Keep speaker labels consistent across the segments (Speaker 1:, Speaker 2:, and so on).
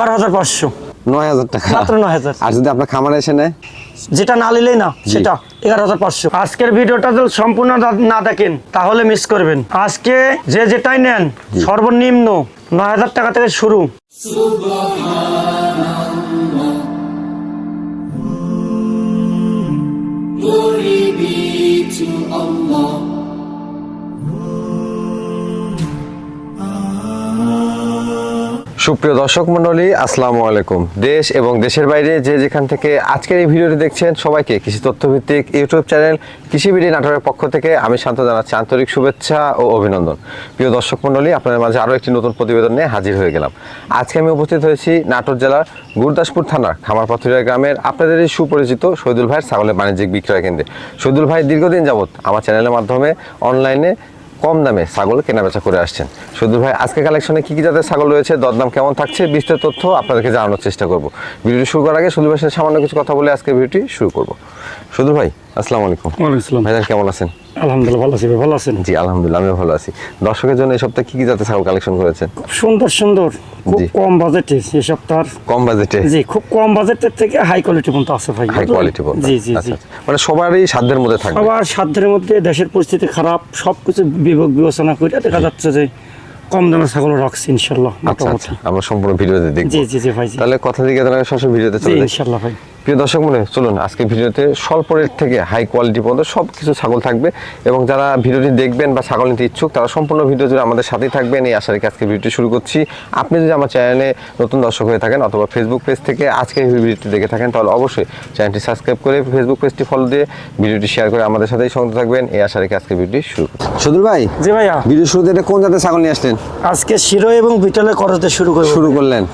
Speaker 1: বারো হাজার পাঁচশো।
Speaker 2: নয় হাজার টাকা।
Speaker 1: মাত্র নয় হাজার।
Speaker 2: আর যদি আপনার খামারে এসে নেয়?
Speaker 1: যেটা না নিলেই না সেটা এগারো হাজার পাঁচশো। আজকের ভিডিওটা যদি সম্পূর্ণ না- দেখেন তাহলে মিস করবেন। আজকে যে যেটাই নেন সর্বনিম্ন নয় হাজার টাকা থেকে শুরু।
Speaker 3: Glory be to Allah.
Speaker 2: সুপ্রিয় দর্শক মণ্ডলী, আসসালামু আলাইকুম। দেশ এবং দেশের বাইরে যে যেখান থেকে আজকের এই ভিডিওটি দেখছেন, সবাইকে কৃষি তথ্যভিত্তিক ইউটিউব চ্যানেল কৃষি বিডি নাটোরের পক্ষ থেকে আমি শান্ত জানাচ্ছি আন্তরিক শুভেচ্ছা ও অভিনন্দন। প্রিয় দর্শক মণ্ডলী, আপনাদের মাঝে আরও একটি নতুন প্রতিবেদন নিয়ে হাজির হয়ে গেলাম। আজকে আমি উপস্থিত হয়েছি নাটোর জেলার গুরদাসপুর থানার খামারপাথুরিয়া গ্রামের আপনাদের এই সুপরিচিত শহীদুল ভাইয়ের ছাগলের বাণিজ্যিক বিক্রয় কেন্দ্রে। শহীদুল ভাই, দীর্ঘদিন যাবৎ আমার চ্যানেলের মাধ্যমে, অনলাইনে কম দামে ছাগল কেনাবেচা করে আসছেন। শুধু ভাই আজকে কালেকশনে কী কী জাতের ছাগল রয়েছে? দরদাম কেমন থাকছে? বিস্তারিত তথ্য আপনাদেরকে জানানোর চেষ্টা করব। ভিডিওটি শুরু করার আগে শুধু ভাই সামান্য কিছু কথা বলে আজকে ভিডিওটি শুরু করব। শুধু ভাই আসসালামু আলাইকুম। ভাই কেমন আছেন?
Speaker 1: আলহামদুলিল্লাহ ভালো আছি ভালো আছেন?
Speaker 2: জি আলহামদুলিল্লাহ আমিও ভালো আছি। দর্শকের জন্য এই সপ্তাহে কি কি জাতের ছাগল কালেকশন করেছেন?
Speaker 1: সুন্দর সুন্দর খুব কম বাজেটে এই সপ্তাহ
Speaker 2: কম বাজেটে?
Speaker 1: জি খুব কম বাজেটের থেকে হাই কোয়ালিটি পর্যন্ত আছে ভাই।
Speaker 2: হাই কোয়ালিটি বলতে
Speaker 1: জি জি জি।
Speaker 2: আচ্ছা, আচ্ছা। মানে সবারই সাধ্যের মধ্যে থাকবে?
Speaker 1: আবার সাধ্যের মধ্যে দেশের পরিস্থিতি খারাপ সব কিছু বিবেক বিবেচনা করে দেখা যাচ্ছে যে কম দামে ছাগল রাখছি ইনশাল্লাহ
Speaker 2: আচ্ছা আচ্ছা। আমরা সম্পূর্ণ ভিডিওতে দেখব।
Speaker 1: জি জি জি ভাই
Speaker 2: তাহলে কথা দিকে তাহলে সরাসরি ভিডিওতে চলে
Speaker 1: ইনশাল্লাহ ভাই।
Speaker 2: প্রিয় দর্শক মনে চলুন আজকে ভিডিওতে স্বল্প রেট থেকে হাই কোয়ালিটি পর্যন্ত সব কিছু ছাগল থাকবে এবং যারা ভিডিওটি দেখবেন বা ছাগল নিতে ইচ্ছুক তারা সম্পূর্ণ ভিডিও জুড়ে আমাদের সাথেই থাকবেন। এই আশা রেখে আজকে ভিডিওটি শুরু করছি। আপনি যদি আমার চ্যানেলে নতুন দর্শক হয়ে থাকেন অথবা ফেসবুক পেজ থেকে আজকে এই ভিডিওটি দেখে থাকেন তাহলে অবশ্যই চ্যানেলটি সাবস্ক্রাইব করে ফেসবুক পেজটি ফলো দিয়ে ভিডিওটি শেয়ার করে আমাদের সাথেই সঙ্গে থাকবেন। এই আশা রেখে আজকে ভিডিওটি শুরু করছি। সদুল ভাই
Speaker 1: জি ভাইয়া।
Speaker 2: ভিডিও শুরুতে এটা কোন জাতের ছাগল নিয়ে আসলেন?
Speaker 1: আজকে শিরো এবং বিটলে করতে শুরু করব।
Speaker 2: শুরু করলেন।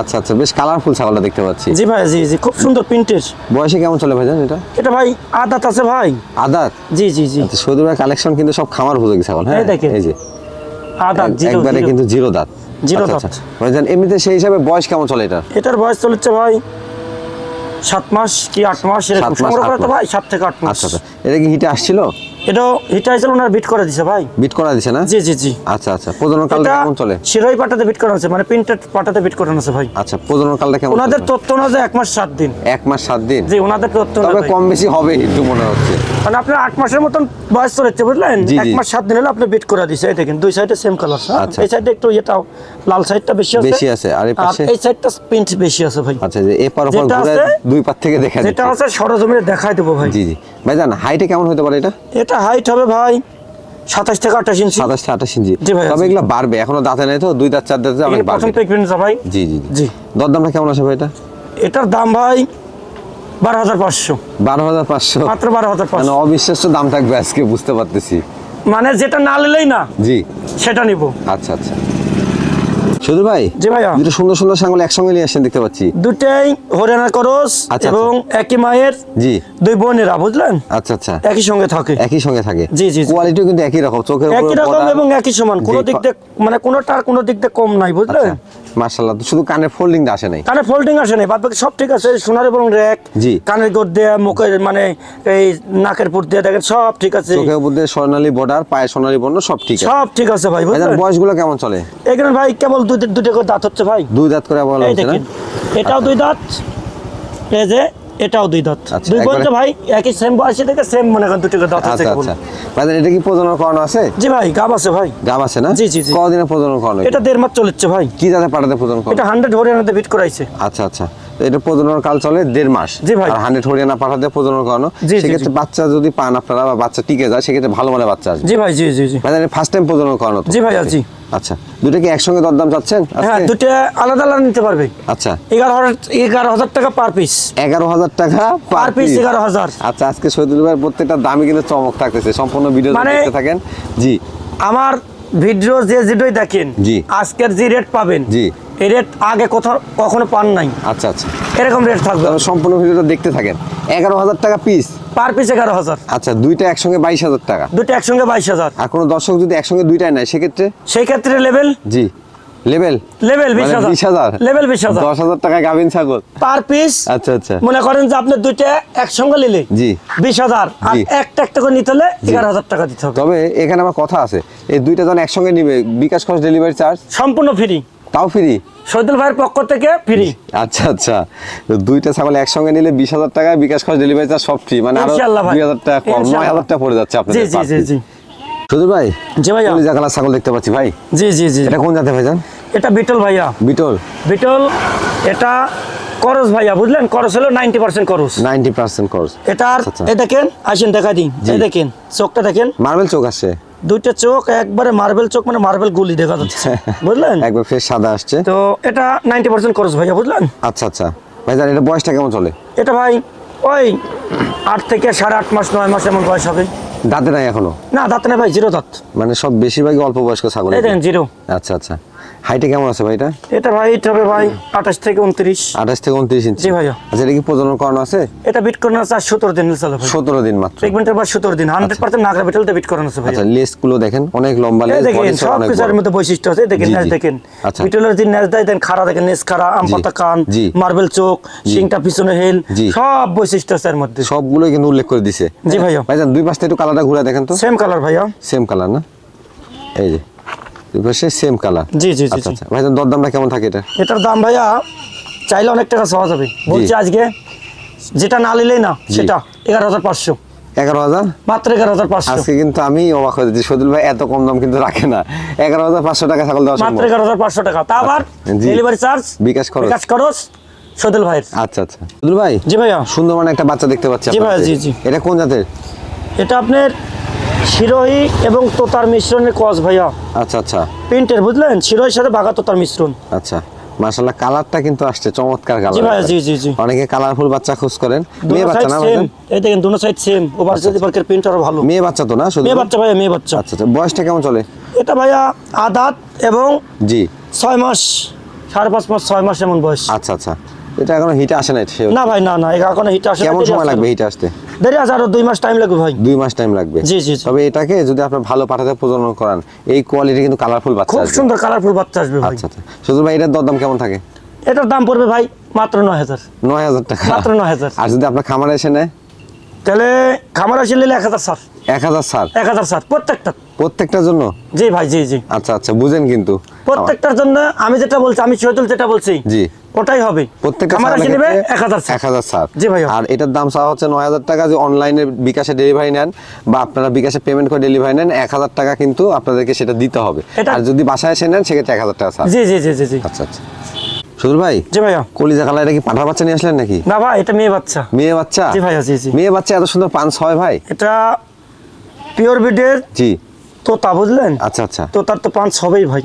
Speaker 2: আচ্ছা আচ্ছা বেশ কালারফুল ছাগলটা দেখতে পাচ্ছি।
Speaker 1: জি ভাই জি জি খুব সুন্দর প্রিন্টের।
Speaker 2: বয়সে কেমন চলে ভাইজান এটা?
Speaker 1: এটা ভাই আদাত আছে ভাই।
Speaker 2: আদাত?
Speaker 1: জি জি জি।
Speaker 2: আচ্ছা সৌদি ভাই কালেকশন কিন্তু সব খামার উপযোগী ছাগল হ্যাঁ?
Speaker 1: এই
Speaker 2: যে।
Speaker 1: আদাত জিরো
Speaker 2: একবারে কিন্তু জিরো দাঁত।
Speaker 1: জিরো
Speaker 2: আচ্ছা,
Speaker 1: দাঁত।
Speaker 2: আচ্ছা। ভাইজান এমনিতে সেই হিসাবে বয়স কেমন চলে এটা
Speaker 1: এটার বয়স চলেছে ভাই সাত মাস কি আট মাস এরকম। সংগ্রহ করে তো ভাই সাত থেকে আট মাস।
Speaker 2: আচ্ছা। এটা কি হিটে আসছিল?
Speaker 1: এটাও হিটা হিসেবে ওনার বিট করে দিছে ভাই।
Speaker 2: বিট করা দিছে না?
Speaker 1: জি জি জি।
Speaker 2: আচ্ছা আচ্ছা। প্রজনন কালটা কেমন চলে?
Speaker 1: শিরোই পাটাতে বিট করা হচ্ছে মানে প্রিন্টেড পাটাতে বিট করানো আছে ভাই।
Speaker 2: আচ্ছা প্রজনন কালটা কেমন
Speaker 1: ওনাদের
Speaker 2: চলে?
Speaker 1: তথ্য অনুযায়ী এক মাস সাত দিন।
Speaker 2: এক মাস সাত দিন?
Speaker 1: জি ওনাদের তথ্য
Speaker 2: তবে কম বেশি হবে একটু মনে হচ্ছে।
Speaker 1: মানে আপনার আট মাসের মতন বয়স চলেছে বুঝলেন? এক মাস সাত দিন হলে আপনি বিট করে দিছে এই দেখেন দুই সাইডে সেম কালার। এই সাইডে একটু লাল সাইডটা বেশি আছে।
Speaker 2: বেশি আছে, আর এই পাশে?
Speaker 1: এই সাইডটা প্রিন্ট বেশি আছে ভাই।
Speaker 2: আচ্ছা যে এপার ওপর
Speaker 1: যেটা
Speaker 2: ঘুরে দুই পার থেকে দেখা
Speaker 1: যেটা
Speaker 2: যাচ্ছে।
Speaker 1: আছে সরজমিনে দেখাই দেবো ভাই।
Speaker 2: জি জি। ভাইজান হাইটে কেমন হতে পারে এটা
Speaker 1: এটা হাইট হবে ভাই? সাতাশ থেকে আঠাশ ইঞ্চি
Speaker 2: সাতাশ থেকে আঠাশ ইঞ্চি
Speaker 1: জি ভাই,
Speaker 2: তবে এগুলো বাড়বে এখনও দাঁতে নেই তো দুই দাঁত চার দাঁতে অনেক বাড়বে।
Speaker 1: প্রথম ভাই।
Speaker 2: জি জি
Speaker 1: জি।
Speaker 2: দরদামটা কেমন আছে ভাই এটা?
Speaker 1: এটার দাম ভাই বারো হাজার পাঁচশো।
Speaker 2: বারো হাজার পাঁচশো।
Speaker 1: মাত্র বারো হাজার
Speaker 2: মানে
Speaker 1: পাঁচশো
Speaker 2: অবিশ্বাস্য দাম থাকবে আজকে বুঝতে পারতেছি।
Speaker 1: মানে যেটা না নিলেই না
Speaker 2: জি।
Speaker 1: সেটা নিব।
Speaker 2: আচ্ছা আচ্ছা। শুধু ভাই
Speaker 1: জি ভাইয়া।
Speaker 2: দুটো সুন্দর সুন্দর ছাগল একসঙ্গে নিয়ে আসছেন দেখতে পাচ্ছি।
Speaker 1: দুটাই হরিয়ানা করস
Speaker 2: আচ্ছা,
Speaker 1: এবং একই মায়ের
Speaker 2: জি।
Speaker 1: দুই বোনেরা বুঝলেন?
Speaker 2: আচ্ছা আচ্ছা।
Speaker 1: একই সঙ্গে থাকে।
Speaker 2: একই সঙ্গে থাকে।
Speaker 1: জি, জি, জি।
Speaker 2: কোয়ালিটিও কিন্তু একই রকম চোখের
Speaker 1: একই রকম এবং একই সমান। কোনো দিক দিয়ে মানে কোনোটার কোনো দিক দিয়ে কম নাই বুঝলেন?
Speaker 2: মার্শাল্লাহ শুধু কানের ফোল্ডিং আসে নাই?
Speaker 1: কানে ফোল্ডিং আসে নাই বাদ বাকি সব ঠিক আছে সোনার এবং র্যাক
Speaker 2: জি।
Speaker 1: কানের গোড় দেয়া মুখের মানে এই নাকের পুর দিয়ে দেখেন সব ঠিক আছে।
Speaker 2: চোখের মধ্যে স্বর্ণালী বর্ডার পায়ে সোনালী বর্ণ সব ঠিক আছে।
Speaker 1: সব ঠিক আছে ভাই বুঝলেন?
Speaker 2: বয়সগুলো কেমন চলে?
Speaker 1: এখানে ভাই কেবল দুই দুটো করে দাঁত হচ্ছে ভাই।
Speaker 2: দুই দাঁত করে বলা হচ্ছে না?
Speaker 1: এটাও দুই দাঁত। এই যে এটাও দুই দাঁত।
Speaker 2: আচ্ছা,
Speaker 1: দুই তো ভাই একই সেম বয়সে থেকে সেম মনে করেন দুটো দাঁত আছে
Speaker 2: আচ্ছা। আচ্ছা। এটা কি প্রজনন করানো আছে?
Speaker 1: জি ভাই গাব আছে ভাই।
Speaker 2: গাব আছে না?
Speaker 1: জি, জি।
Speaker 2: কদিনে প্রজনন করানো
Speaker 1: এটা দেড় মাস চলেছে ভাই।
Speaker 2: কি জাতে পাঠাতে প্রজনন করানো?
Speaker 1: এটা হান্ড্রেড হরিয়ানাতে বিট করাইছে।
Speaker 2: আচ্ছা আচ্ছা। এটা প্রজনন কাল চলে দেড় মাস।
Speaker 1: জি ভাই।
Speaker 2: আর হান্ড্রেড হরিয়ানা পাঠাতে প্রজনন করানো। সেক্ষেত্রে বাচ্চা যদি পান আপনারা বা বাচ্চা টিকে যায় সেক্ষেত্রে ভালো মানে বাচ্চা আসবে।
Speaker 1: জি ভাই জি জি জি।
Speaker 2: মানে ফার্স্ট টাইম প্রজনন করানো
Speaker 1: জি ভাই জি।
Speaker 2: আচ্ছা দুটো কি একসঙ্গে দরদাম চাচ্ছেন
Speaker 1: হ্যাঁ? দুটো আলাদা আলাদা নিতে পারবে।
Speaker 2: আচ্ছা।
Speaker 1: এগারো হাজার এগারো হাজার টাকা পার পিস
Speaker 2: এগারো হাজার টাকা
Speaker 1: পার পিস এগারো হাজার।
Speaker 2: আচ্ছা আজকে শহীদুল ভাইয়ের প্রত্যেকটা দামই কিন্তু চমক থাকতেছে। সম্পূর্ণ ভিডিও
Speaker 1: মানে-
Speaker 2: দেখতে থাকেন। জি।
Speaker 1: আমার ভিডিও যে যেটাই দেখেন
Speaker 2: জি।
Speaker 1: আজকের যে রেট পাবেন
Speaker 2: জি।
Speaker 1: এই রেট আগে কোথাও কখনো পান নাই।
Speaker 2: আচ্ছা আচ্ছা।
Speaker 1: এরকম রেট থাকবে।
Speaker 2: সম্পূর্ণ ভিডিওটা দেখতে থাকেন। এগারো হাজার টাকা পিস
Speaker 1: পার পিস এগারো হাজার।
Speaker 2: আচ্ছা দুইটা একসঙ্গে বাইশ হাজার টাকা।
Speaker 1: দুটো একসঙ্গে বাইশ হাজার।
Speaker 2: আর কোনো দর্শক যদি একসঙ্গে দুইটাই নেয় সেক্ষেত্রে?
Speaker 1: সেই ক্ষেত্রে লেভেল
Speaker 2: জি। লেভেল
Speaker 1: লেভেল বিশ
Speaker 2: মানে
Speaker 1: হাজার।
Speaker 2: বিশ হাজার।
Speaker 1: লেভেল বিশ হাজার।
Speaker 2: দশ হাজার টাকা গাভিন ছাগল।
Speaker 1: পার পিস
Speaker 2: আচ্ছা আচ্ছা।
Speaker 1: মনে করেন যে আপনি দুইটা একসঙ্গে নিলে?
Speaker 2: জি।
Speaker 1: বিশ হাজার। আর একটা একটা করে নিতে হলে এগারো হাজার টাকা দিতে হবে।
Speaker 2: তবে এখানে আমার কথা আছে। এই দুইটা জন একসঙ্গে নিবে বিকাশ খরচ ডেলিভারি চার্জ
Speaker 1: সম্পূর্ণ ফ্রি
Speaker 2: তাও ফ্রি
Speaker 1: শহীদুল ভাইয়ের পক্ষ থেকে ফ্রি
Speaker 2: আচ্ছা আচ্ছা। দুইটা ছাগল একসঙ্গে নিলে বিশ হাজার টাকা বিকাশ খরচ ডেলিভারি চার্জ সব ফ্রি মানে
Speaker 1: আরও ভাই।
Speaker 2: দুই হাজার টাকা কম নয় হাজার টাকা পড়ে যাচ্ছে আপনাদের
Speaker 1: জি জি জি
Speaker 2: শুধু ভাই
Speaker 1: জি ভাইয়া।
Speaker 2: কলিজা কালার ছাগল দেখতে পাচ্ছি ভাই।
Speaker 1: জি জি জি।
Speaker 2: এটা কোন জাতে ভাইজান
Speaker 1: এটা বিটল ভাইয়া।
Speaker 2: বিটল।
Speaker 1: বিটল এটা করস ভাইয়া বুঝলেন? করস হলো ninety percent cross.
Speaker 2: Ninety percent cross.
Speaker 1: এটার
Speaker 2: আচ্ছা।
Speaker 1: এই দেখেন আসেন দেখা দিন। এই দেখেন চোখটা দেখেন।
Speaker 2: মার্বেল চোখ আসছে।
Speaker 1: দুইটা চোখ একবারে মার্বেল চোখ মানে মার্বেল গুলি দেখা যাচ্ছে। বুঝলেন?
Speaker 2: একবার ফেস সাদা আসছে।
Speaker 1: তো এটা নাইনটি পার্সেন্ট খরচ ভাইয়া বুঝলেন?
Speaker 2: আচ্ছা আচ্ছা। ভাই ভাইজান এটা বয়সটা কেমন চলে?
Speaker 1: এটা ভাই ওই আট থেকে সাড়ে আট মাস নয় মাস এমন বয়স হবে।
Speaker 2: দাঁতে নাই এখনও?
Speaker 1: না দাঁতে নাই ভাই জিরো দাঁত।
Speaker 2: মানে সব বেশিরভাগই অল্প বয়স্ক ছাগল
Speaker 1: এই দেখেন জিরো।
Speaker 2: আচ্ছা আচ্ছা। হাইটে কেমন আছে ভাই এটা?
Speaker 1: এটা ভাই এটা হবে ভাই আঠাশ থেকে উনত্রিশ।
Speaker 2: আঠাশ থেকে উনত্রিশ ইঞ্চি
Speaker 1: জি ভাইয়া।
Speaker 2: আচ্ছা এটা কি প্রজনন করানো আছে?
Speaker 1: এটা বিট করানো আছে আর সতেরো দিন চলে ভাই
Speaker 2: সতেরো দিন মাত্র।
Speaker 1: ট্রিটমেন্টের পর সতেরো দিন। হান্ড্রেড পার্সেন্ট নাগরা বিটলতে বিট করানো আছে ভাই।
Speaker 2: আচ্ছা লেসগুলো দেখেন। অনেক লম্বা লেস বডি
Speaker 1: সব
Speaker 2: অনেক
Speaker 1: কিছুর মধ্যে বৈশিষ্ট্য আছে। দেখেন
Speaker 2: জি,
Speaker 1: দেখেন।
Speaker 2: আচ্ছা।
Speaker 1: বিটলের যে ন্যাস দেয় দেন খাড়া দেখেন নেস খাড়া আম
Speaker 2: জি,
Speaker 1: পাতা কান মার্বেল চোখ শিংটা পিছনে হেল সব বৈশিষ্ট্য আছে এর মধ্যে।
Speaker 2: সবগুলো কিন্তু উল্লেখ করে দিছে।
Speaker 1: জি ভাইয়া।
Speaker 2: ভাইজান দুই পাশটা একটু কালারটা ঘুরে দেখেন তো।
Speaker 1: সেম কালার ভাইয়া।
Speaker 2: সেম কালার না? এই যে। সেম কালার
Speaker 1: জি, জি, জি,
Speaker 2: আচ্ছা। আচ্ছা। দরদামটা কেমন থাকে এটা?
Speaker 1: এটার দাম ভাইয়া চাইলে অনেক টাকা পাওয়া যাবে বলছি আজকে যেটা না নিলেই না সেটা এগারো হাজার পাঁচশো।
Speaker 2: এগারো হাজার?
Speaker 1: মাত্র এগারো হাজার পাঁচশো।
Speaker 2: আজকে কিন্তু আমি অবাক হয়ে যাচ্ছি। সদুল ভাই এত কম দাম কিন্তু রাখে না। এগারো হাজার পাঁচশো টাকা ছাগল দেওয়া
Speaker 1: মাত্র এগারো হাজার পাঁচশো টাকা। তা আবার
Speaker 2: আচ্ছা,
Speaker 1: ডেলিভারি চার্জ
Speaker 2: বিকাশ খরচ।
Speaker 1: বিকাশ খরচ সদল ভাইয়ের।
Speaker 2: আচ্ছা আচ্ছা। সদুল ভাই
Speaker 1: জি ভাইয়া।
Speaker 2: সুন্দর মানে একটা বাচ্চা দেখতে পাচ্ছি
Speaker 1: জি ভাইয়া, জি, জি।
Speaker 2: এটা কোন জাতের?
Speaker 1: এটা আপনার শিরোহি এবং তোতার মিশ্রণের কস ভাইয়া।
Speaker 2: আচ্ছা আচ্ছা।
Speaker 1: প্রিন্টের বুঝলেন? শিরোহির সাথে বাঘা তোতার মিশ্রণ।
Speaker 2: আচ্ছা। মাশাল্লাহ কালারটা কিন্তু আসছে চমৎকার
Speaker 1: জি
Speaker 2: কালার
Speaker 1: ভাইয়া জি জি জি।
Speaker 2: অনেকে কালারফুল বাচ্চা খোঁজ করেন। মেয়ে বাচ্চা না
Speaker 1: সেম এই দেখেন দুনো সাইড সেম ওভার যদি পার্কের প্রিন্ট আরও ভালো।
Speaker 2: মেয়ে বাচ্চা তো না শুধু?
Speaker 1: মেয়ে বাচ্চা ভাইয়া মেয়ে বাচ্চা।
Speaker 2: আচ্ছা আচ্ছা। বয়সটা কেমন চলে?
Speaker 1: এটা ভাইয়া আদাত এবং
Speaker 2: জি।
Speaker 1: ছয় মাস সাড়ে পাঁচ মাস ছয় মাস এমন বয়স।
Speaker 2: আচ্ছা আচ্ছা। এটা এখনও হিটে আসে না
Speaker 1: না ভাই না না এখন হিট আসে
Speaker 2: কেমন সময় লাগবে। হিটে আসতে?
Speaker 1: দেরি আছে আরও দুই মাস টাইম লাগবে ভাই।
Speaker 2: দুই মাস টাইম লাগবে।
Speaker 1: জি, জি।
Speaker 2: তবে এটাকে যদি আপনি ভালো পাঠাতে প্রজনন করান এই কোয়ালিটি কিন্তু কালারফুল বাচ্চা
Speaker 1: খুব সুন্দর কালারফুল বাচ্চা আসবে ভাই।
Speaker 2: আচ্ছা আচ্ছা। শুধু ভাই এটার দরদাম কেমন থাকে?
Speaker 1: এটার দাম পড়বে ভাই মাত্র নয় হাজার।
Speaker 2: নয় হাজার টাকা।
Speaker 1: মাত্র 9,000
Speaker 2: আর যদি আপনার খামারে এসে নেয়?
Speaker 1: তাহলে খামার আসে নিলে এক হাজার স্যার
Speaker 2: এক হাজার সার?
Speaker 1: এক হাজার স্যার প্রত্যেকটা।
Speaker 2: প্রত্যেকটার জন্য?
Speaker 1: জি ভাই জি জি।
Speaker 2: আচ্ছা আচ্ছা বুঝেন কিন্তু।
Speaker 1: প্রত্যেকটার জন্য আমি যেটা বলছি আমি শহীদুল যেটা বলছি
Speaker 2: জি।
Speaker 1: ওটাই হবে।
Speaker 2: প্রত্যেকটা ছাগলের
Speaker 1: আসে নেবে
Speaker 2: ক্ষেত্রে
Speaker 1: এক হাজার স্যার জি ভাইয়া।
Speaker 2: আর এটার দাম চাওয়া হচ্ছে নয় হাজার টাকা যে অনলাইনে বিকাশে ডেলিভারি নেন বা আপনারা বিকাশে পেমেন্ট করে ডেলিভারি নেন এক হাজার টাকা কিন্তু আপনাদেরকে সেটা দিতে হবে। আর যদি বাসায় এসে নেন সেক্ষেত্রে এক হাজার টাকা সার
Speaker 1: জি জি জি জি
Speaker 2: আচ্ছা আচ্ছা। সুদূর ভাই
Speaker 1: জি ভাইয়া।
Speaker 2: কলিজা কালা এটা কি পাঠার বাচ্চা নিয়ে আসলেন নাকি?
Speaker 1: না ভাই এটা মেয়ে বাচ্চা।
Speaker 2: মেয়ে বাচ্চা?
Speaker 1: জি ভাইয়া, জি, জি।
Speaker 2: মেয়ে বাচ্চা এত সুন্দর পাঁচ হয় ভাই?
Speaker 1: এটা পিওর বিডের
Speaker 2: জি।
Speaker 1: তোতা বুঝলেন?
Speaker 2: আচ্ছা আচ্ছা।
Speaker 1: তোতার তো পাঁচ হবেই ভাই।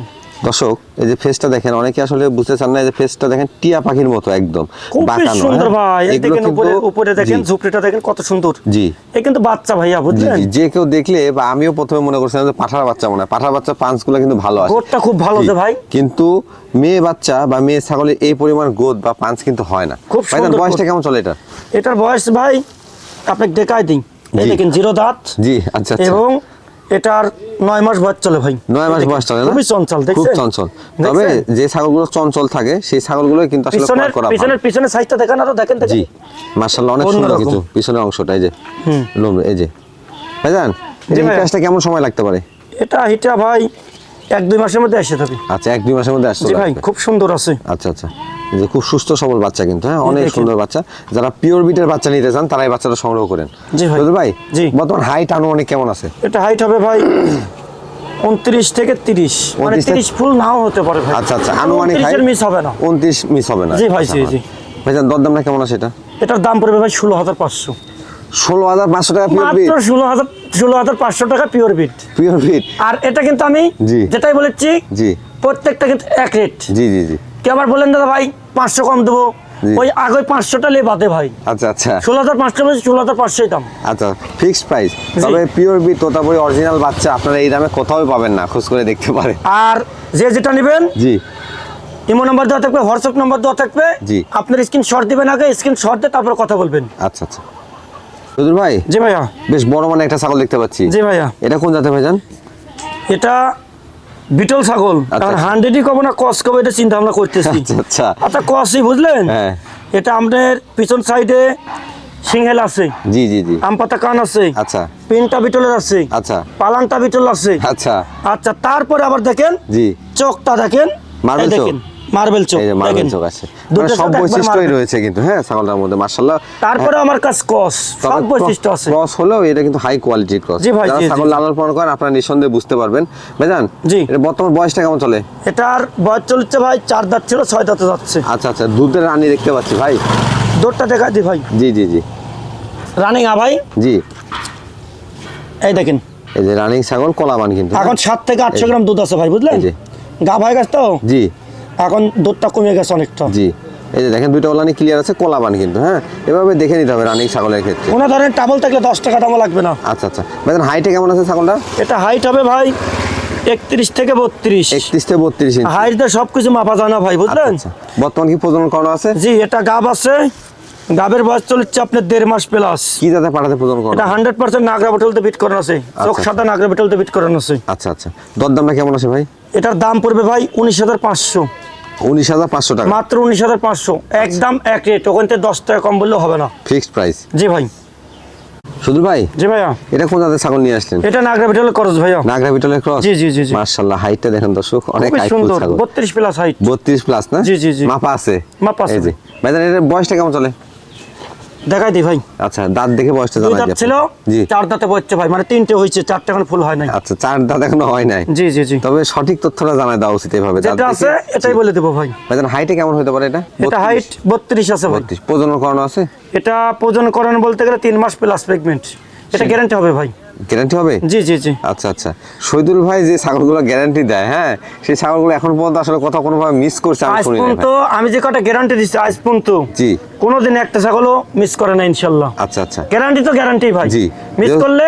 Speaker 2: দর্শক এই যে ফেসটা দেখেন অনেকে আসলে বুঝতে চান না এই যে ফেসটা দেখেন টিয়া পাখির মতো একদম
Speaker 1: খুব
Speaker 2: বাঁকানো,
Speaker 1: সুন্দর
Speaker 2: হ্যাঁ?
Speaker 1: ভাই। এই দেখেন উপরে উপরে দেখেন ঝুপড়িটা দেখেন কত সুন্দর।
Speaker 2: জি।
Speaker 1: এ কিন্তু বাচ্চা ভাইয়া বুঝলেন?
Speaker 2: জি, যে কেউ দেখলে বা আমিও প্রথমে মনে করছিলাম যে পাঠার বাচ্চা মনে হয়। পাঠার বাচ্চা পাঁচগুলো কিন্তু ভালো আছে।
Speaker 1: গোটটা খুব ভালো যে ভাই।
Speaker 2: কিন্তু মেয়ে বাচ্চা বা মেয়ে ছাগলের এই পরিমাণ গোদ বা পাঁচ কিন্তু হয় না।
Speaker 1: খুব সুন্দর
Speaker 2: বয়সটা কেমন চলে এটা
Speaker 1: এটার বয়স ভাই আপনাকে দেখাই দিই। এই দেখেন জিরো দাঁত।
Speaker 2: জি আচ্ছা আচ্ছা।
Speaker 1: এবং এটার নয় মাস বয়স চলে ভাই।
Speaker 2: নয় মাস বয়স চলে
Speaker 1: খুবই চঞ্চল
Speaker 2: খুব চঞ্চল। তবে যে ছাগলগুলো চঞ্চল থাকে সেই ছাগলগুলো কিন্তু আসলে পার করা।
Speaker 1: পিছনের পিছনের সাইজটা দেখেন আরও দেখেন
Speaker 2: জি মাশাআল্লাহ অনেক সুন্দর। কিছু পিছনের অংশটা এই যে লোম এই যে। ভাইজান এই কাজটা কেমন সময় লাগতে পারে?
Speaker 1: এটা হিটা ভাই এক দুই মাসের মধ্যে এসে যাবে
Speaker 2: আচ্ছা এক দুই মাসের মধ্যে আসতে
Speaker 1: জি ভাই খুব সুন্দর আছে।
Speaker 2: আচ্ছা আচ্ছা। যে খুব সুস্থ সবল বাচ্চা কিন্তু হ্যাঁ? অনেক সুন্দর বাচ্চা। যারা পিওর বিটের বাচ্চা নিতে চান তারা এই বাচ্চাটা সংগ্রহ করেন।
Speaker 1: জি ভাই।
Speaker 2: ভাই?
Speaker 1: জি।
Speaker 2: বর্তমান হাইট আনুমানিক কেমন আছে?
Speaker 1: এটা হাইট হবে ভাই উনত্রিশ থেকে তিরিশ। মানে তিরিশ ফুল নাও হতে পারে ভাই।
Speaker 2: আচ্ছা আচ্ছা আনুমানিক হাইট
Speaker 1: মিস হবে না।
Speaker 2: উনত্রিশ মিস হবে না।
Speaker 1: জি ভাই,
Speaker 2: আচ্ছা,
Speaker 1: জি, জি।
Speaker 2: ভাইজান দরদামটা কেমন আছে এটা?
Speaker 1: এটার দাম পড়বে ভাই ষোলো হাজার পাঁচশো।
Speaker 2: ষোলো হাজার পাঁচশো টাকা পিওর বিট
Speaker 1: ষোলো হাজার ষোলো হাজার পাঁচশো টাকা পিওর বিট
Speaker 2: পিওর বিট
Speaker 1: আর এটা কিন্তু আমি
Speaker 2: জি।
Speaker 1: যেটাই বলেছি
Speaker 2: জি।
Speaker 1: প্রত্যেকটা কিন্তু এক রেট
Speaker 2: জি জি জি।
Speaker 1: কে আবার বললেন দাদা ভাই পাঁচশো কম দেবো। ওই আগে পাঁচশোটা লে বাদে ভাই।
Speaker 2: আচ্ছা আচ্ছা।
Speaker 1: ষোলো হাজার পাঁচশো বলছি ষোলো হাজার পাঁচশোই দাম।
Speaker 2: আচ্ছা ফিক্সড প্রাইস তবে পিওর বি তোতাপুরি অরিজিনাল বাচ্চা আপনারা এই দামে কোথাও পাবেন না খোঁজ করে দেখতে পারেন।
Speaker 1: আর যে যেটা নেবেন
Speaker 2: জি।
Speaker 1: ইমো নাম্বার দেওয়া থাকবে হোয়াটসঅ্যাপ নাম্বার দেওয়া থাকবে।
Speaker 2: জি।
Speaker 1: আপনার স্ক্রিন শট দিবেন আগে স্ক্রিন শট দিয়ে তারপর কথা বলবেন।
Speaker 2: আচ্ছা আচ্ছা। সুদূর ভাই?
Speaker 1: জি ভাইয়া।
Speaker 2: বেশ বড় মানে একটা ছাগল দেখতে পাচ্ছি।
Speaker 1: জি ভাইয়া।
Speaker 2: এটা কোন জাতের ভাইজান?
Speaker 1: এটা বিটল ছাগল।
Speaker 2: আচ্ছা।
Speaker 1: আর হান্ড্রেডই কব না কস কব এটা চিন্তা ভাবনা করতেছি।
Speaker 2: আচ্ছা, আচ্ছা।
Speaker 1: আচ্ছা কসই বুঝলেন?
Speaker 2: হ্যাঁ।
Speaker 1: এটা আমাদের পিছন সাইডে সিংহেল আছে।
Speaker 2: জি জি জি।
Speaker 1: আম পাতা কান আছে।
Speaker 2: আচ্ছা।
Speaker 1: পিনটা বিটলের আছে।
Speaker 2: আচ্ছা।
Speaker 1: পালানটা বিটল আছে।
Speaker 2: আচ্ছা।
Speaker 1: আচ্ছা তারপরে আবার দেখেন
Speaker 2: জি।
Speaker 1: চোখটা দেখেন। দেখেন। মার্বেল চোখ
Speaker 2: এই যে মার্বেল চোখ আছে।
Speaker 1: দুটো
Speaker 2: মানে সব বৈশিষ্ট্যই রয়েছে কিন্তু হ্যাঁ ছাগলটার মধ্যে মার্শাল্লাহ
Speaker 1: তারপরে আমার কাছে কস সব বৈশিষ্ট্য আছে।
Speaker 2: ক্রস হলেও এটা কিন্তু হাই কোয়ালিটির ক্রস
Speaker 1: জি ভাই,
Speaker 2: ছাগল। লালন পালন করেন আপনারা নিঃসন্দেহে বুঝতে পারবেন। ভাইজান
Speaker 1: জি।
Speaker 2: এটা বর্তমান বয়সটা কেমন চলে?
Speaker 1: এটার বয়স চলছে ভাই চার দাঁত ছিল ছয় দাঁতে যাচ্ছে।
Speaker 2: আচ্ছা আচ্ছা দুধের রানী দেখতে পাচ্ছি ভাই।
Speaker 1: দৌড়টা দেখা দি ভাই।
Speaker 2: জি জি জি।
Speaker 1: রানিং আ ভাই?
Speaker 2: জি।
Speaker 1: এই দেখেন।
Speaker 2: এই যে রানিং ছাগল কলাবান কিন্তু হ্যাঁ?
Speaker 1: এখন সাত থেকে আটশো গ্রাম দুধ আছে ভাই বুঝলেন। গা ভাই গেছে তো?
Speaker 2: জি।
Speaker 1: এখন দুধটা কমে গেছে অনেকটা।
Speaker 2: জি। এই যে দেখেন দুইটা ওলানি ক্লিয়ার আছে কলাবান কিন্তু হ্যাঁ? এভাবে দেখে নিতে হবে রানিং ছাগলের ক্ষেত্রে।
Speaker 1: কোনো ধরনের টাবল থাকলে দশ টাকা দামও লাগবে না।
Speaker 2: আচ্ছা আচ্ছা। ভাইজান হাইটে কেমন আছে ছাগলটা?
Speaker 1: এটা হাইট হবে ভাই একত্রিশ থেকে বত্রিশ।
Speaker 2: একত্রিশ থেকে বত্রিশ ইঞ্চি
Speaker 1: হাইট দিয়ে সব কিছু মাপা যায় না ভাই বুঝলেন?
Speaker 2: আচ্ছা বর্তমান কি প্রজনন করানো আছে?
Speaker 1: জি এটা গাব আছে। গাবের বয়স চলছে আপনার দেড় মাস প্লাস
Speaker 2: কি জাতে পাঠাতে প্রজনন করানো
Speaker 1: এটা হান্ড্রেড পার্সেন্ট নাগরা বোটলতে বিট করানো আছে। চোখ
Speaker 2: আচ্ছা।
Speaker 1: সাদা নাগরা বোটলতে বিট করানো আছে।
Speaker 2: আচ্ছা আচ্ছা। দরদামটা কেমন আছে ভাই?
Speaker 1: এটার দাম পড়বে ভাই উনিশ হাজার পাঁচশো।
Speaker 2: উনিশ হাজার পাঁচশো টাকা।
Speaker 1: মাত্র উনিশ হাজার পাঁচশো। একদম এক রেট। ওখান থেকে দশ টাকা কম বললেও হবে না।
Speaker 2: Fixed price.
Speaker 1: জি ভাই।
Speaker 2: শুধু ভাই?
Speaker 1: জি ভাইয়া।
Speaker 2: এটা কোন জাতের ছাগল নিয়ে আসলেন?
Speaker 1: এটা নাগরা বোটলের ক্রস ভাইয়া।
Speaker 2: নাগরা বিটলের ক্রস?
Speaker 1: জি, জি, জি।
Speaker 2: মার্শাল্লাহ হাইটটা দেখেন দর্শক অনেক হাইটফুল
Speaker 1: সুন্দর।
Speaker 2: ছাগল।
Speaker 1: বত্রিশ প্লাস হাইট
Speaker 2: বত্রিশ প্লাস না?
Speaker 1: জি, জি, জি।
Speaker 2: মাপা আছে।
Speaker 1: মাপা আছে।
Speaker 2: জি ভাইজান এটার বয়সটা কেমন চলে?
Speaker 1: দেখাই দিই ভাই।
Speaker 2: আচ্ছা দাঁত দেখে বয়সটা জানা যায়
Speaker 1: ছিল
Speaker 2: জি।
Speaker 1: চার দাঁতে বসছে ভাই মানে তিনটে হয়েছে চারটে এখন ফুল হয় নাই।
Speaker 2: আচ্ছা চার দাঁত এখনও হয় নাই।
Speaker 1: জি জি জি।
Speaker 2: তবে সঠিক তথ্যটা দেওয়া উচিত এভাবে। দাঁত
Speaker 1: যেটা আছে এটাই বলে দেবো ভাই।
Speaker 2: হাইটে কেমন হতে পারে এটা?
Speaker 1: এটা হাইট বত্রিশ আছে ভাই।
Speaker 2: বত্রিশ। প্রজনন করানো আছে?
Speaker 1: এটা প্রজন করানো বলতে গেলে তিন মাস প্লাস প্রেগনেন্ট এটা গ্যারান্টি হবে ভাই।
Speaker 2: গ্যারান্টি হবে?
Speaker 1: জি জি জি।
Speaker 2: আচ্ছা আচ্ছা। শহীদুল ভাই যে ছাগলগুলো গ্যারান্টি দেয় হ্যাঁ সেই ছাগলগুলো এখন পর্যন্ত আসলে কোথাও কোনোভাবে মিস করছে আমি শুনি
Speaker 1: পর্যন্ত আমি যে কটা গ্যারান্টি দিচ্ছি আজ পর্যন্ত
Speaker 2: জি।
Speaker 1: কোনোদিন একটা ছাগলও মিস করে না ইনশাল্লাহ।
Speaker 2: আচ্ছা আচ্ছা।
Speaker 1: গ্যারান্টি তো গ্যারান্টি ভাই।
Speaker 2: জি।
Speaker 1: মিস করলে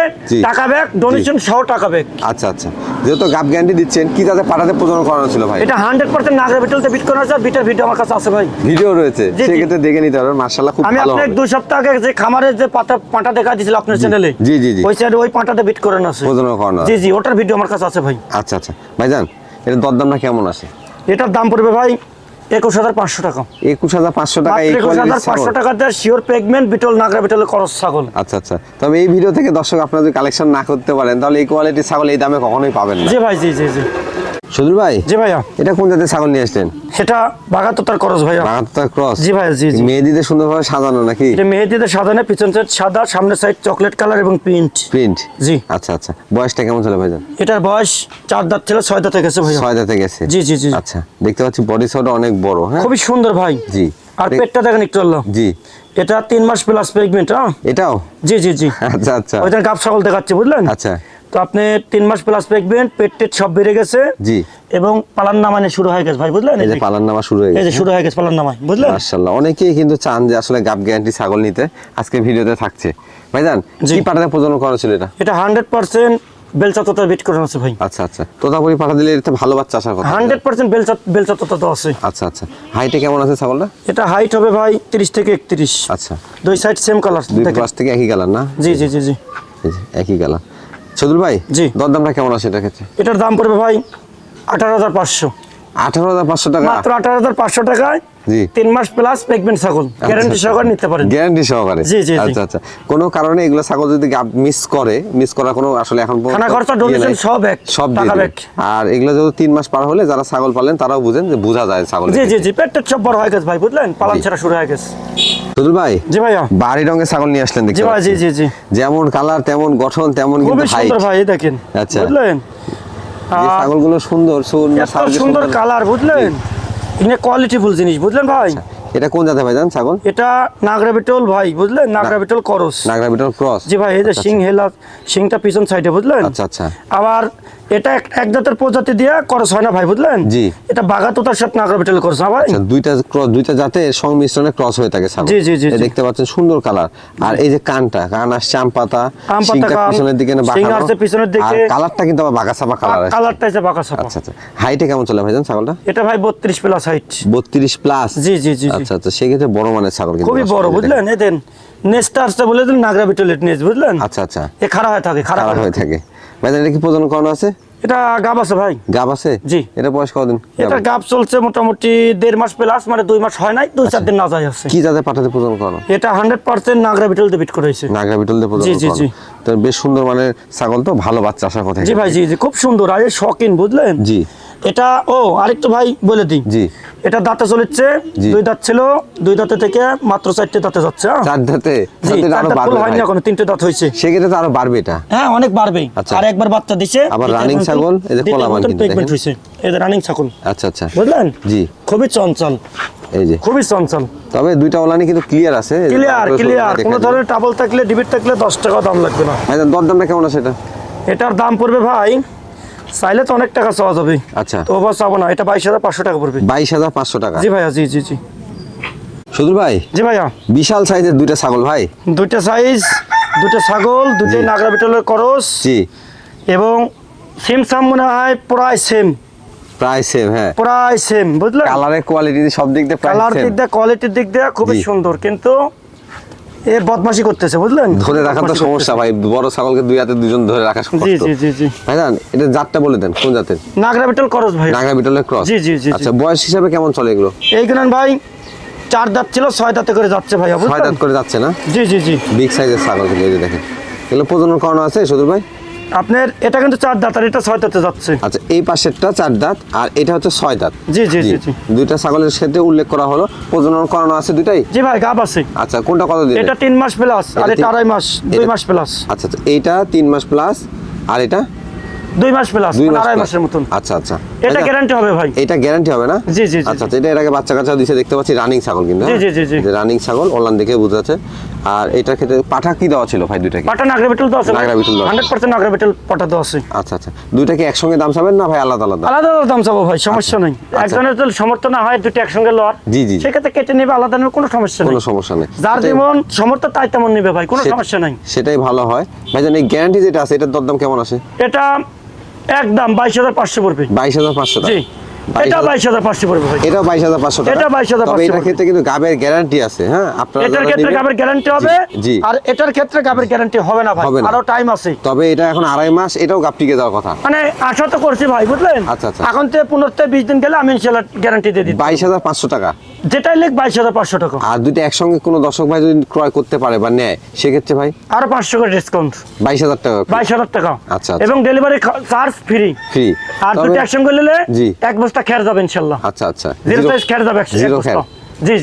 Speaker 1: টাকা ব্যাক ডোনেশন সহ টাকা ব্যাক
Speaker 2: আচ্ছা আচ্ছা। যেহেতু গাপ গ্যারান্টি দিচ্ছেন কি যাতে পাঠাতে প্রজনন করানো ছিল ভাই?
Speaker 1: এটা হান্ড্রেড পার্সেন্ট নাগরা বিটলতে বিট করা আছে বিটার ভিডিও আমার কাছে আছে ভাই।
Speaker 2: ভিডিও রয়েছে। সেক্ষেত্রে দেখে নিতে পারবেন মার্শাল্লাহ খুব ভালো
Speaker 1: আমি
Speaker 2: আপনাকে
Speaker 1: দুই সপ্তাহ আগে যে খামারের যে পাটা পাটা দেখা দিয়েছিল আপনার চ্যানেলে
Speaker 2: জি, জি, জি।
Speaker 1: ওই সাইডে ওই পাটাতে বিট করেন আছে
Speaker 2: প্রজনন করানো
Speaker 1: জি জি ওটার ভিডিও আমার কাছে আছে ভাই।
Speaker 2: আচ্ছা আচ্ছা। ভাইজান এটা দরদামটা কেমন আছে?
Speaker 1: এটার দাম পড়বে ভাই একুশ হাজার পাঁচশো টাকা।
Speaker 2: একুশ হাজার পাঁচশো টাকা
Speaker 1: একুশ হাজার পাঁচশো শিওর পেগমেন্ট বিটল নাগরা বিটলের খরচ ছাগল।
Speaker 2: আচ্ছা আচ্ছা। তবে এই ভিডিও থেকে দর্শক আপনারা যদি কালেকশন না করতে পারেন তাহলে এই কোয়ালিটির ছাগল এই দামে কখনোই পাবেন না।
Speaker 1: জি ভাই জি জি জি।
Speaker 2: সুধীর ভাই?
Speaker 1: জি ভাইয়া।
Speaker 2: এটা কোন জাতের ছাগল নিয়ে আসলেন?
Speaker 1: সেটা বাগাততার খরচ ভাইয়া।
Speaker 2: বাগাত্তর ক্রস?
Speaker 1: জি ভাই, জি, জি।
Speaker 2: মেহেদিতে সুন্দরভাবে সাজানো নাকি?
Speaker 1: এটা মেহেদিতে সাজানো পিছন সাইড সাদা সামনের সাইড চকলেট কালার এবং প্রিন্ট
Speaker 2: প্রিন্ট
Speaker 1: জি।
Speaker 2: আচ্ছা আচ্ছা। বয়সটা কেমন চলে ভাইজান?
Speaker 1: এটার বয়স চার দাঁত ছিল ছয় দাঁতে গেছে ভাইয়া।
Speaker 2: ছয় দাঁতে গেছে?
Speaker 1: জি, জি, জি।
Speaker 2: আচ্ছা দেখতে পাচ্ছি বডি সাইড অনেক বড় হ্যাঁ?
Speaker 1: খুবই সুন্দর ভাই।
Speaker 2: জি।
Speaker 1: আর পেটটা দেখেন একটু আল্লাহ।
Speaker 2: জি।
Speaker 1: এটা তিন মাস প্লাস প্রেগনেন্ট হ্যাঁ?
Speaker 2: এটাও?
Speaker 1: জি জি জি।
Speaker 2: আচ্ছা আচ্ছা।
Speaker 1: ওইখানে গাব ছাগল দেখাচ্ছে বুঝলেন?
Speaker 2: আচ্ছা।
Speaker 1: তো আপনি তিন মাস প্লাস প্রেগনেন্ট পেট টেট সব বেড়ে গেছে।
Speaker 2: জি।
Speaker 1: এবং পালান নামানে শুরু হয়ে গেছে ভাই বুঝলেন?
Speaker 2: এই যে পালার নামা শুরু হয়ে
Speaker 1: এই যে
Speaker 2: গেছে।
Speaker 1: শুরু হয়ে গেছে পালান নামায় বুঝলেন?
Speaker 2: মাশাআল্লাহ। অনেকেই কিন্তু চান যে আসলে গাব গ্যারান্টি ছাগল নিতে। আজকে ভিডিওতে থাকছে। ভাইজান। কি পাঠাতে প্রজনন করা ছিল এটা?
Speaker 1: এটা হান্ড্রেড পার্সেন্ট বেলচা তোতা বিট করানো আছে ভাই।
Speaker 2: আচ্ছা আচ্ছা। তোতাপুরি পাঠা দিলে এতে ভালো বাচ্চা আসার কথা।
Speaker 1: হান্ড্রেড পার্সেন্ট বেলচা বেলচা তোতা তো আছে।
Speaker 2: আচ্ছা আচ্ছা। হাইটে কেমন আছে ছাগলটা?
Speaker 1: এটা হাইট হবে ভাই তিরিশ থেকে একত্রিশ।
Speaker 2: আচ্ছা।
Speaker 1: দুই সাইড সেম কালার
Speaker 2: দুই পাশ থেকে একই কালার না?
Speaker 1: জি জি জি জি।
Speaker 2: একই কালার সদুল ভাই
Speaker 1: জি।
Speaker 2: দরদামটা কেমন আছে এটা ক্ষেত্রে?
Speaker 1: এটার দাম পড়বে ভাই আঠারো হাজার পাঁচশো।
Speaker 2: আঠারো হাজার পাঁচশো টাকা।
Speaker 1: মাত্র আঠারো হাজার পাঁচশো টাকায়
Speaker 2: জি।
Speaker 1: মাস প্লাস ছাগল গ্যারান্টি সহকারে নিতে পারেন।
Speaker 2: গ্যারান্টি সহকারে?
Speaker 1: জি, জি।
Speaker 2: আচ্ছা আচ্ছা। কোনো কারণে এগুলো ছাগল যদি মিস করে মিস করার কোনো আসলে এখন
Speaker 1: খানা খরচা,
Speaker 2: ইয়ে।
Speaker 1: সব এক,
Speaker 2: সব দিয়ে। আর এগুলো যদি তিন মাস পার হলে যারা ছাগল পালেন তারাও বুঝেন যে বোঝা যায় ছাগল
Speaker 1: জি জি জি সব বড় হয়ে গেছে ভাই বুঝলেন? পালান ছাড়া শুরু হয়ে গেছে।
Speaker 2: সদুল ভাই
Speaker 1: জি ভাইয়া।
Speaker 2: বাড়ি রঙের ছাগল নিয়ে আসলেন দেখতে
Speaker 1: জি ভাই জি জি
Speaker 2: যেমন কালার তেমন গঠন তেমন কিন্তু হাইট
Speaker 1: সুন্দর ভাই দেখেন
Speaker 2: আচ্ছা।
Speaker 1: বুঝলেন?
Speaker 2: ছাগলগুলো সুন্দর
Speaker 1: সুন্দর কালার বুঝলেন? এখানে কোয়ালিটিফুল জিনিস বুঝলেন ভাই?
Speaker 2: এটা কোন জাতে ভাই জান ছাগল?
Speaker 1: এটা নাগরা বিটল ভাই বুঝলেন? নাগরা বিটল ক্রস।
Speaker 2: নাগরা বিটল ক্রস।
Speaker 1: জি ভাই এই যে সিং হেলা সিংটা পিছন সাইডে বুঝলেন?
Speaker 2: আচ্ছা আচ্ছা।
Speaker 1: আবার এটা এক- জাতের প্রজাতি দিয়ে করস হয় না ভাই বুঝলেন?
Speaker 2: জি।
Speaker 1: এটা বাগাতোতার সাথে নাগরা বিটল করস না ভাই?
Speaker 2: আচ্ছা দুইটা ক্রস দুইটা জাতের সংমিশ্রণে ক্রস হয়ে থাকে
Speaker 1: জি, জি, জি,
Speaker 2: দেখতে পাচ্ছেন সুন্দর কালার। আর এই যে কানটা কান আসছে আম পাতা পিছনের দিকে না
Speaker 1: শিং
Speaker 2: বাঁকানো
Speaker 1: আসছে পিছনের দিকে।
Speaker 2: আর কালারটা কিন্তু আবার বাঁকা চাপা কালার আছে।
Speaker 1: কালারটা আছে বাঁকা সাপা
Speaker 2: আচ্ছা আচ্ছা। হাইটে কেমন চলে ভাইজান ছাগলটা?
Speaker 1: এটা ভাই বত্রিশ প্লাস হাইট
Speaker 2: বত্রিশ প্লাস
Speaker 1: জি জি জি
Speaker 2: আচ্ছা আচ্ছা। সেক্ষেত্রে বড় মানের ছাগল কিন্তু
Speaker 1: খুবই বড় বুঝলেন? এই দেন আসতে বলে দিন নাগরা বিটলের নেস বুঝলেন?
Speaker 2: আচ্ছা আচ্ছা।
Speaker 1: এ খারাপ হয়ে থাকে হয়ে
Speaker 2: হয়ে থাকে। ভাইজান এটা কি প্রজনন করানো আছে?
Speaker 1: এটা গাব আছে ভাই।
Speaker 2: গাব আছে?
Speaker 1: জি।
Speaker 2: এটা বয়স কতদিন?
Speaker 1: এটা গাব। চলছে মোটামুটি দেড় মাস প্লাস মানে দুই মাস হয় নাই দুই চার দিন না যায় আছে।
Speaker 2: কি জাতের পাঠাতে প্রজনন করানো?
Speaker 1: এটা হান্ড্রেড পার্সেন্ট নাগরা বিটল দিয়ে বিট করেছে
Speaker 2: নাগরা বিটল দিয়ে প্রজন
Speaker 1: জি, জি, জি।
Speaker 2: তো বেশ সুন্দর মানে ছাগল তো ভালো বাচ্চা আসার কথা
Speaker 1: জি ভাই জি জি খুব সুন্দর আরে শখিন বুঝলেন?
Speaker 2: জি।
Speaker 1: এটা ও আরেকটু ভাই বলে দিই।
Speaker 2: জি।
Speaker 1: এটা দাঁতে চলেছে দুই দাঁত ছিল দুই দাঁতে থেকে মাত্র চারটে দাঁতে যাচ্ছে হ্যাঁ?
Speaker 2: চার দাঁতে? দাঁতে
Speaker 1: আরও
Speaker 2: বাড়বে
Speaker 1: ফুল হয়নি। এখনও তিনটে দাঁত হয়েছে।
Speaker 2: সেক্ষেত্রে তো আরও বাড়বে এটা?
Speaker 1: হ্যাঁ অনেক বাড়বে।
Speaker 2: আচ্ছা।
Speaker 1: আর একবার বাচ্চা দিছে
Speaker 2: আবার
Speaker 1: মতন-
Speaker 2: ছাগল, এই যে কলাবান কিন্তু দেখেন।
Speaker 1: হয়েছে। এই যে রানিং ছাগল।
Speaker 2: আচ্ছা আচ্ছা।
Speaker 1: বুঝলেন?
Speaker 2: জি।
Speaker 1: খুবই চঞ্চল।
Speaker 2: এই যে।
Speaker 1: খুবই চঞ্চল।
Speaker 2: তবে দুইটা ওলানি কিন্তু ক্লিয়ার আছে।
Speaker 1: ক্লিয়ার ক্লিয়ার কোনো ধরনের টাবল থাকলে ডিবিট থাকলে দশ টাকা দাম লাগবে না।
Speaker 2: ভাই দর দামটা কেমন আছে এটা?
Speaker 1: এটার দাম পড়বে ভাই চাইলে তো অনেক টাকা চাওয়া যাবে
Speaker 2: আচ্ছা।
Speaker 1: তো ওবার চাবো না এটা বাইশ হাজার পাঁচশো টাকা পড়বে।
Speaker 2: বাইশ হাজার পাঁচশো টাকা?
Speaker 1: জি ভাইয়া জি জি জি।
Speaker 2: সুদূর ভাই?
Speaker 1: জি ভাইয়া।
Speaker 2: বিশাল সাইজের দুইটা ছাগল ভাই।
Speaker 1: দুইটা সাইজ দুটো ছাগল দুটোই নাগরা বিটলের করস।
Speaker 2: জি।
Speaker 1: এবং সেম সাম মনে হয় প্রায় সেম
Speaker 2: প্রায় সেম হ্যাঁ।
Speaker 1: প্রায় সেম বুঝলে
Speaker 2: কালারের কোয়ালিটি সব দিক দিয়ে
Speaker 1: কালার দিক দিয়ে কোয়ালিটির দিক দিয়ে খুবই সুন্দর। কিন্তু এ বদমাশি করতেছে বুঝলেন?
Speaker 2: ধরে রাখা তো সমস্যা ভাই। বড় ছাগলকে দুই হাতে দুজন ধরে রাখা
Speaker 1: জি জি জি জি।
Speaker 2: ভাই জান এটা জাতটা বলে দেন কোন জাতের?
Speaker 1: নাগরা বিটল করস ভাই।
Speaker 2: নাগা বিটলের ক্রস?
Speaker 1: জি, জি, জি।
Speaker 2: আচ্ছা বয়স হিসাবে কেমন চলে এগুলো?
Speaker 1: এইখানে ভাই চার দাঁত ছিল ছয় দাঁতে করে যাচ্ছে ভাই
Speaker 2: ছয় দাঁত করে যাচ্ছে না?
Speaker 1: জি জি জি।
Speaker 2: বিগ সাইজের ছাগল কিন্তু এই যে দেখেন। এগুলো প্রজনন করানো আছে সুদূর ভাই?
Speaker 1: আপনার এটা কিন্তু চার দাঁত আর এটা ছয় দাঁতে যাচ্ছে।
Speaker 2: আচ্ছা এই পাশেরটা চার দাঁত আর এটা হচ্ছে ছয় দাঁত।
Speaker 1: জি, জি, জি, জি।
Speaker 2: দুইটা ছাগলের সাথে উল্লেখ করা হলো প্রজনন করানো আছে দুটাই
Speaker 1: জি ভাই গাব আছে।
Speaker 2: আচ্ছা কোনটা কত দিন
Speaker 1: এটা তিন মাস প্লাস আর
Speaker 2: এটা
Speaker 1: আড়াই মাস দুই মাস প্লাস।
Speaker 2: আচ্ছা আচ্ছা এইটা তিন মাস প্লাস আর এটা?
Speaker 1: দুই মাস প্লাস আড়াই মাসের মতন।
Speaker 2: আচ্ছা আচ্ছা।
Speaker 1: এটা
Speaker 2: আচ্ছা,
Speaker 1: গ্যারান্টি হবে ভাই।
Speaker 2: এটা গ্যারান্টি হবে না?
Speaker 1: জি, জি,
Speaker 2: আচ্ছা আচ্ছা এটা এর আগে বাচ্চা কাচ্চা দিছে দেখতে পাচ্ছি রানিং ছাগল কিন্তু
Speaker 1: জি, জি, জি, জি।
Speaker 2: রানিং ছাগল অনলাইন দেখে বোঝা যাচ্ছে। আর এটার ক্ষেত্রে পাঠা কি দেওয়া ছিল ভাই দুইটাকে?
Speaker 1: পাটা নাগরা বিটল তো আছে
Speaker 2: নাগরা বিটল তো আছে।
Speaker 1: হান্ড্রেড পার্সেন্ট নাগরা বিটল পাটা তো আছে।
Speaker 2: আচ্ছা আচ্ছা। দুইটা কি একসঙ্গে দাম চাবেন না ভাই আলাদা আলাদা?
Speaker 1: আলাদা আলাদা দাম চাবো ভাই সমস্যা নেই। একজনের যদি সমর্থ না হয় দুটো একসঙ্গে লওয়ার।
Speaker 2: জি, জি।
Speaker 1: সেক্ষেত্রে কেটে নেবে আলাদা নেবে কোনো সমস্যা নেই।
Speaker 2: কোনো সমস্যা নেই।
Speaker 1: যার
Speaker 2: সেটাই-
Speaker 1: যেমন সমর্থ তাই তেমন নেবে ভাই কোনো সমস্যা নাই।
Speaker 2: সেটাই ভালো হয়। ভাই জান এই গ্যারান্টি যেটা আছে এটার দরদাম কেমন আছে
Speaker 1: এটা একদম বাইশ হাজার পাঁচশো পড়বে।
Speaker 2: বাইশ হাজার পাঁচশো
Speaker 1: জি। এটা
Speaker 2: হাজার-
Speaker 1: বাইশ হাজার পাঁচশো পড়বে ভাই।
Speaker 2: এটাও বাইশ টাকা।
Speaker 1: এটা 22,500
Speaker 2: তবে এটার ক্ষেত্রে কিন্তু গাবের গ্যারান্টি আছে হ্যাঁ? আপনারা
Speaker 1: এটার ক্ষেত্রে গাবের গ্যারান্টি হবে আর এটার ক্ষেত্রে গাবের গ্যারান্টি হবে না ভাই। আরও টাইম আছে।
Speaker 2: তবে এটা এখন আড়াই মাস এটাও টিকে যাওয়ার কথা।
Speaker 1: মানে আশা তো করছি ভাই বুঝলেন?
Speaker 2: আচ্ছা, আচ্ছা।
Speaker 1: এখন দিন গেলে আমি গ্যারান্টি দিয়ে দিই
Speaker 2: বাইশ হাজার পাঁচশো টাকা।
Speaker 1: যেটাই লেখ বাইশ হাজার পাঁচশো টাকা।
Speaker 2: আর দুইটা একসঙ্গে কোনো দর্শক ভাই যদি ক্রয় করতে পারে বা নেয় সেক্ষেত্রে ভাই?
Speaker 1: আরও পাঁচশো করে ডিসকাউন্ট
Speaker 2: বাইশ হাজার টাকা
Speaker 1: বাইশ হাজার টাকা।
Speaker 2: আচ্ছা, আচ্ছা।
Speaker 1: এবং ডেলিভারি চার্জ ফ্রি
Speaker 2: ফ্রি
Speaker 1: আর দুটো একসঙ্গে নিলে
Speaker 2: জি।
Speaker 1: এক বস্তা খেয়ার যাবে ইনশাল্লাহ।
Speaker 2: আচ্ছা আচ্ছা।
Speaker 1: জিরো সাইজ খেয়ার যাবে
Speaker 2: জিরো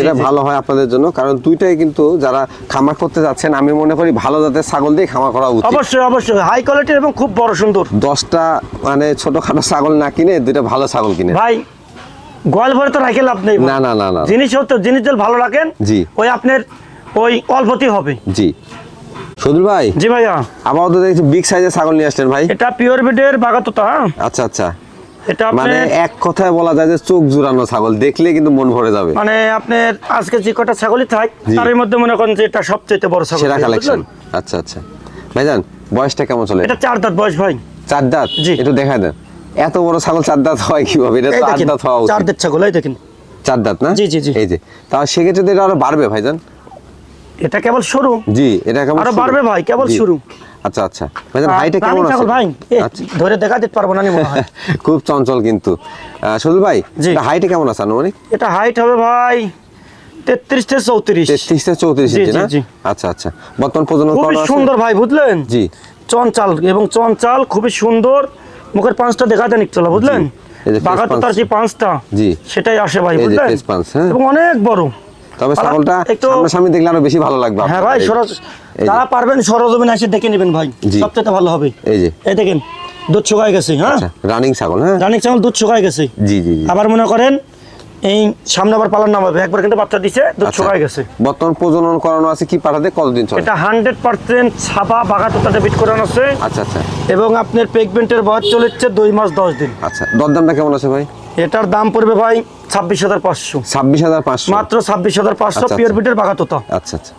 Speaker 2: এটা ভালো হয় আপনাদের জন্য কারণ দুইটাই কিন্তু যারা খামার করতে যাচ্ছেন আমি মনে করি ভালো জাতের ছাগল দিয়ে খামার করা উচিত।
Speaker 1: অবশ্যই অবশ্যই। হাই কোয়ালিটির এবং খুব বড় সুন্দর।
Speaker 2: দশটা মানে ছোটখাটো ছাগল না কিনে দুইটা ভালো ছাগল কিনে।
Speaker 1: ভাই গোয়াল ভরে তো রাখে লাভ নেই।
Speaker 2: না না না না।
Speaker 1: জিনিস হতো জিনিস যদি ভালো রাখেন
Speaker 2: জি।
Speaker 1: ওই আপনার ওই অল্পতেই হবে।
Speaker 2: জি। সদুল ভাই?
Speaker 1: জি ভাইয়া।
Speaker 2: আবার তো দেখছি বিগ সাইজের ছাগল নিয়ে আসলেন ভাই।
Speaker 1: এটা পিওর বিডের বাগাতোতা হ্যাঁ?
Speaker 2: আচ্ছা আচ্ছা।
Speaker 1: এটা
Speaker 2: মানে এক কথায় বলা যায় যে চোখ জুড়ানো ছাগল দেখলে কিন্তু মন ভরে যাবে।
Speaker 1: মানে আপনার আজকে যে কটা ছাগলই থাক। তার মধ্যে মনে করেন যে এটা সবচেয়ে বড় ছাগল।
Speaker 2: সেরা কালেকশন আচ্ছা আচ্ছা। ভাইজান বয়সটা কেমন চলে?
Speaker 1: এটা চার দাঁত বয়স ভাই।
Speaker 2: চার দাঁত?
Speaker 1: জি।
Speaker 2: একটু দেখা দেন। এত বড় ছাগল চার দাঁত হয় কীভাবে? এটা তো
Speaker 1: দেখেন
Speaker 2: দাঁত হওয়া
Speaker 1: চার দাঁত ছাগল এই দেখেন
Speaker 2: চার দাঁত না?
Speaker 1: জি, জি, জি।
Speaker 2: এই যে তাহলে সেক্ষেত্রে তো এটা আরও বাড়বে ভাইজান।
Speaker 1: এটা কেবল শুরু
Speaker 2: জি এটা কেমন আরও
Speaker 1: বাড়বে ভাই, কেবল শুরু।
Speaker 2: আচ্ছা আচ্ছা। ভাইজান হাইটে কেমন আছে
Speaker 1: ছাগল ভাই
Speaker 2: আচ্ছা।
Speaker 1: ধরে দেখা দিতে পারব না নি মনে হয়।
Speaker 2: খুব চঞ্চল কিন্তু। সুদুল ভাই
Speaker 1: জি।
Speaker 2: হাইটে কেমন আছে আনুমানিক?
Speaker 1: এটা হাইট হবে ভাই তেত্রিশ থেকে চৌত্রিশ।
Speaker 2: তেত্রিশ থেকে চৌত্রিশ ইঞ্চি না? আচ্ছা আচ্ছা। বর্তমান প্রজনন
Speaker 1: খুবই সুন্দর ভাই বুঝলেন?
Speaker 2: জি।
Speaker 1: চঞ্চাল এবং চঞ্চাল খুবই সুন্দর। মুখের পাঁচটা দেখা দেন চলো বুঝলেন?
Speaker 2: এই যে
Speaker 1: তার
Speaker 2: punch।
Speaker 1: পাঁচটা
Speaker 2: জি।
Speaker 1: সেটাই আসে ভাই বুঝলেন?
Speaker 2: face punch, হ্যাঁ।
Speaker 1: এবং অনেক বড়।
Speaker 2: তবে ছাগলটা দেখলে আরও বেশি ভালো লাগবে
Speaker 1: হ্যাঁ ভাই
Speaker 2: এই-
Speaker 1: সরজ যারা পারবেন সরজমিনে এসে দেখে নেবেন ভাই। সবচেয়ে ভালো হবে।
Speaker 2: এই যে।
Speaker 1: এই দেখেন দুধ শুকায় গেছে হ্যাঁ?
Speaker 2: আচ্ছা রানিং ছাগল হ্যাঁ?
Speaker 1: রানিং ছাগল দুধ শুকায় গেছে।
Speaker 2: জি জি।
Speaker 1: আবার মনে করেন এই সামনে আবার পালার নামাবে একবার কিন্তু বাচ্চা দিছে দুধ
Speaker 2: আচ্ছা।
Speaker 1: শুকায় গেছে।
Speaker 2: বর্তমান প্রজনন করানো আছে কি পাঠাতে? কতদিন চলে?
Speaker 1: এটা হান্ড্রেড পার্সেন্ট ছাপা বাগাতোটা ডেবিট করানো আছে।
Speaker 2: আচ্ছা আচ্ছা।
Speaker 1: এবং আপনার পেগমেন্টের বয়স চলেছে দুই মাস দশ দিন।
Speaker 2: আচ্ছা দরদামটা কেমন আছে ভাই?
Speaker 1: এটার দাম পড়বে ভাই ছাব্বিশ হাজার পাঁচশো।
Speaker 2: ছাব্বিশ হাজার পাঁচশো।
Speaker 1: মাত্র ছাব্বিশ হাজার পাঁচশো
Speaker 2: আচ্ছা,
Speaker 1: পিওর
Speaker 2: আচ্ছা।
Speaker 1: বিটের বাগাতোতা
Speaker 2: আচ্ছা আচ্ছা।